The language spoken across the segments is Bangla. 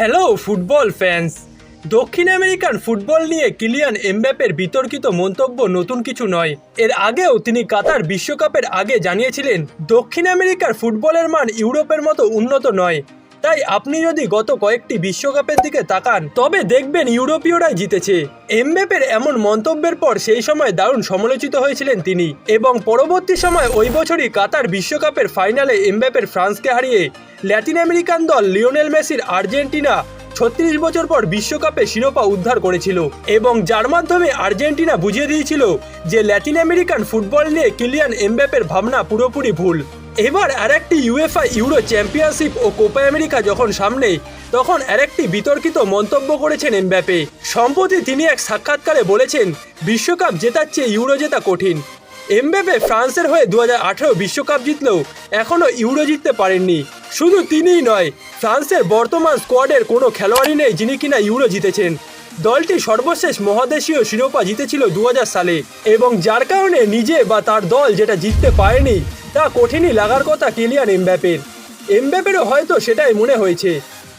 হ্যালো ফুটবল ফ্যান্স দক্ষিণ আমেরিকান ফুটবল নিয়ে কিলিয়ান এমব্যাপের বিতর্কিত মন্তব্য নতুন কিছু নয়। এর আগেও তিনি কাতার বিশ্বকাপের আগে জানিয়েছিলেন, দক্ষিণ আমেরিকার ফুটবলের মান ইউরোপের মতো উন্নত নয়। তাই আপনি যদি গত কয়েকটি বিশ্বকাপের দিকে তাকান, তবে দেখবেন ইউরোপীয়রাই জিতেছে। এমবেপের এমন মন্তব্যের পর সেই সময় দারুণ সমালোচিত হয়েছিলেন তিনি এবং পরবর্তী সময় ওই বছরই কাতার বিশ্বকাপের ফাইনালে এমবেপের ফ্রান্সকে হারিয়ে ল্যাটিন আমেরিকান দল লিওনেল মেসির আর্জেন্টিনা ছত্রিশ বছর পর বিশ্বকাপে শিরোপা উদ্ধার করেছিল এবং যার মাধ্যমে আর্জেন্টিনা বুঝিয়ে দিয়েছিল যে ল্যাটিন আমেরিকান ফুটবল নিয়ে কিলিয়ান এমব্যাপের ভাবনা পুরোপুরি ভুল। এবার আরেকটি ইউএফআ ইউরো চ্যাম্পিয়নশিপ ও কোপা আমেরিকা যখন সামনে, তখন আরেকটি বিতর্কিত মন্তব্য করেছেন এমব্যাপে। সম্প্রতি তিনি এক সাক্ষাৎকারে বলেছেন, বিশ্বকাপ জেতার চেয়ে ইউরো জেতা কঠিন। এমব্যাপে ফ্রান্সের হয়ে দু বিশ্বকাপ জিতলেও এখনও ইউরো জিততে পারেননি। শুধু তিনিই নয়, ফ্রান্সের বর্তমান স্কোয়াডের কোনো খেলোয়াড়ই নেই যিনি কিনা ইউরো জিতেছেন। দলটি সর্বশেষ মহাদেশীয় শিরোপা জিতেছিল দু হাজার সালে এবং যার কারণে নিজে বা তার দল যেটা জিততে পারেনি তা কঠিনই লাগার কথা কিলিয়ান এমব্যাপের এমব্যাপেরও হয়তো সেটাই মনে হয়েছে।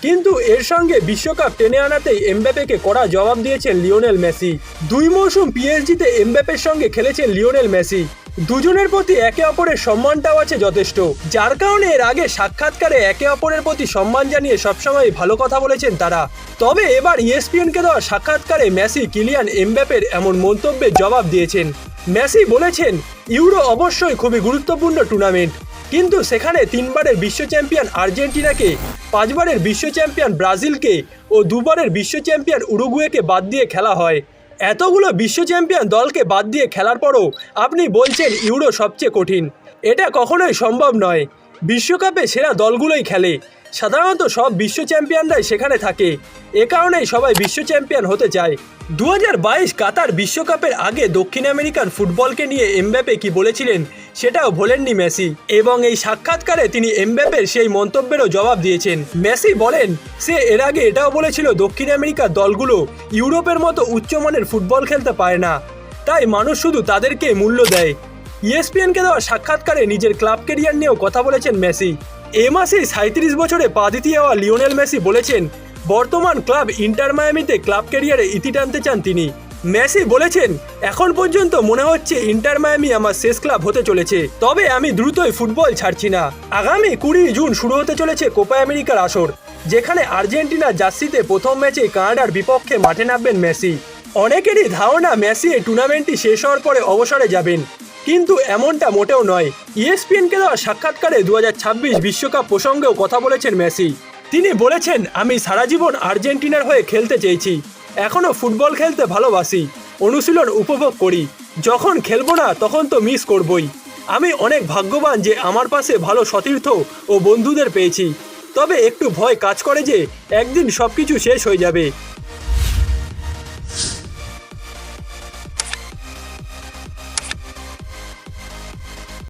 কিন্তু এর সঙ্গে বিশ্বকাপ টেনে আনাতেই এমব্যাপেকে কড়া জবাব দিয়েছেন লিওনেল মেসি। দুই মৌসুম পিএসজিতে এমব্যাপের সঙ্গে খেলেছেন লিওনেল মেসি। দুজনের প্রতি একে অপরের সম্মানটাও আছে যথেষ্ট। যার কারণে এর আগে সাক্ষাৎকারে একে অপরের প্রতি সম্মান জানিয়ে সবসময় ভালো কথা বলেছেন তারা। তবে এবার ইএসপিএনকে দেওয়া সাক্ষাৎকারে মেসি কিলিয়ান এমব্যাপের এমন মন্তব্যের জবাব দিয়েছেন। মেসি বলেছেন ইউরো অবশ্যই খুবই গুরুত্বপূর্ণ টুর্নামেন্ট। কিন্তু সেখানে তিনবারের বিশ্ব চ্যাম্পিয়ন আর্জেন্টিনাকে, পাঁচবারের বিশ্ব চ্যাম্পিয়ন ব্রাজিলকে ও দুবারের বিশ্ব চ্যাম্পিয়ন উরুগুয়েকে বাদ দিয়ে খেলা হয়। এতগুলো বিশ্ব চ্যাম্পিয়ন দলকে বাদ দিয়ে খেলার পরও আপনি বলছেন ইউরো সবচেয়ে কঠিন। এটা কখনোই সম্ভব নয়। বিশ্বকাপে সেরা দলগুলোই খেলে। সাধারণত সব বিশ্ব চ্যাম্পিয়নরাই সেখানে থাকে। এ কারণেই সবাই বিশ্ব চ্যাম্পিয়ন হতে চায়। দু হাজার বাইশ কাতার বিশ্বকাপের আগে দক্ষিণ আমেরিকান ফুটবলকে নিয়ে এমব্যাপে কি বলেছিলেন, সেটাও ভোলেননি মেসি। এবং এই সাক্ষাৎকারে তিনি এমব্যাপের সেই মন্তব্যেরও জবাব দিয়েছেন। মেসি বলেন, সে এর আগে এটাও বলেছিল দক্ষিণ আমেরিকার দলগুলো ইউরোপের মতো উচ্চমানের ফুটবল খেলতে পারে না। তাই মানুষ শুধু তাদেরকে মূল্য দেয়। ইএসপিএনকে দেওয়া সাক্ষাৎকারে নিজের ক্লাব কেরিয়ার নিয়েও কথা বলেছেন মেসি। এ মাসেই সাঁত্রিশ বছরে পা দিতে যাওয়া লিওনেল মেসি বলেছেন, বর্তমান ক্লাব ইন্টার মায়ামিতে ক্লাব ক্যারিয়ারে ইতি টানতে চান তিনি। মেসি বলেছেন, এখন পর্যন্ত মনে হচ্ছে ইন্টার মায়ামি আমার শেষ ক্লাব হতে চলেছে, তবে আমি দ্রুতই ফুটবল ছাড়ছি না। আগামী কুড়ি জুন শুরু হতে চলেছে কোপা আমেরিকার আসর, যেখানে আর্জেন্টিনা জার্সিতে প্রথম ম্যাচে কানাডার বিপক্ষে মাঠে নামবেন মেসি। অনেকেরই ধারণা মেসি এই টুর্নামেন্টটি শেষ হওয়ার পরে অবসরে যাবেন। কিন্তু এমনটা মোটেও নয়। E ইএসপিএনকে দেওয়া সাক্ষাৎকারে দু বিশ্বকাপ প্রসঙ্গেও কথা বলেছেন মেসি। তিনি বলেছেন, আমি সারা জীবন আর্জেন্টিনার হয়ে খেলতে চেয়েছি। এখনও ফুটবল খেলতে ভালোবাসি, অনুশীলন উপভোগ করি। যখন খেলব না, তখন তো মিস করবই। আমি অনেক ভাগ্যবান যে আমার পাশে ভালো সতীর্থ ও বন্ধুদের পেয়েছি। তবে একটু ভয় কাজ করে যে, একদিন সব কিছু শেষ হয়ে যাবে।